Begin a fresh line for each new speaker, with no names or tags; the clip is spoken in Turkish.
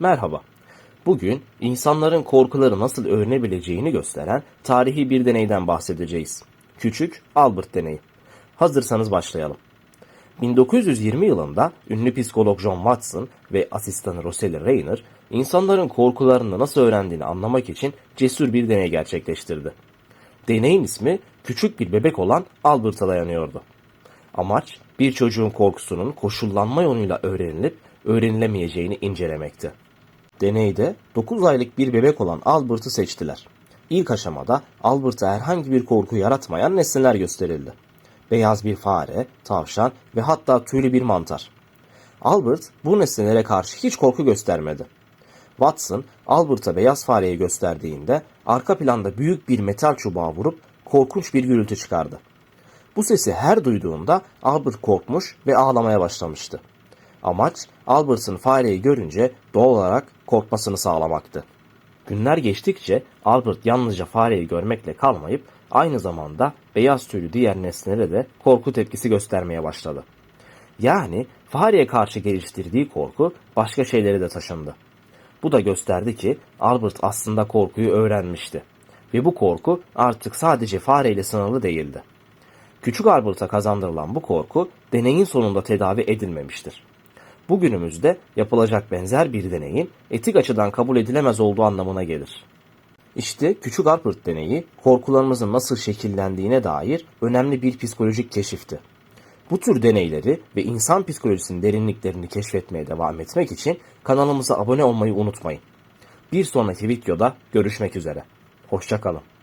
Merhaba. Bugün insanların korkuları nasıl öğrenebileceğini gösteren tarihi bir deneyden bahsedeceğiz. Küçük Albert deneyi. Hazırsanız başlayalım. 1920 yılında ünlü psikolog John Watson ve asistanı Rosalie Rayner insanların korkularını nasıl öğrendiğini anlamak için cesur bir deney gerçekleştirdi. Deneyin ismi küçük bir bebek olan Albert'a dayanıyordu. Amaç bir çocuğun korkusunun koşullanma yoluyla öğrenilip öğrenilemeyeceğini incelemekti. Deneyde 9 aylık bir bebek olan Albert'ı seçtiler. İlk aşamada Albert'a herhangi bir korku yaratmayan nesneler gösterildi. Beyaz bir fare, tavşan ve hatta tüylü bir mantar. Albert bu nesnelere karşı hiç korku göstermedi. Watson, Albert'a beyaz fareyi gösterdiğinde arka planda büyük bir metal çubuğa vurup korkunç bir gürültü çıkardı. Bu sesi her duyduğunda Albert korkmuş ve ağlamaya başlamıştı. Amaç Albert'ın fareyi görünce doğal olarak korkmasını sağlamaktı. Günler geçtikçe Albert yalnızca fareyi görmekle kalmayıp aynı zamanda beyaz tüylü diğer nesnelere de korku tepkisi göstermeye başladı. Yani fareye karşı geliştirdiği korku başka şeylere de taşındı. Bu da gösterdi ki Albert aslında korkuyu öğrenmişti. Ve bu korku artık sadece fareyle sınırlı değildi. Küçük Albert'a kazandırılan bu korku deneyin sonunda tedavi edilmemiştir. Bugünümüzde yapılacak benzer bir deneyin etik açıdan kabul edilemez olduğu anlamına gelir. İşte Küçük Albert deneyi korkularımızın nasıl şekillendiğine dair önemli bir psikolojik keşifti. Bu tür deneyleri ve insan psikolojisinin derinliklerini keşfetmeye devam etmek için kanalımıza abone olmayı unutmayın. Bir sonraki videoda görüşmek üzere. Hoşçakalın.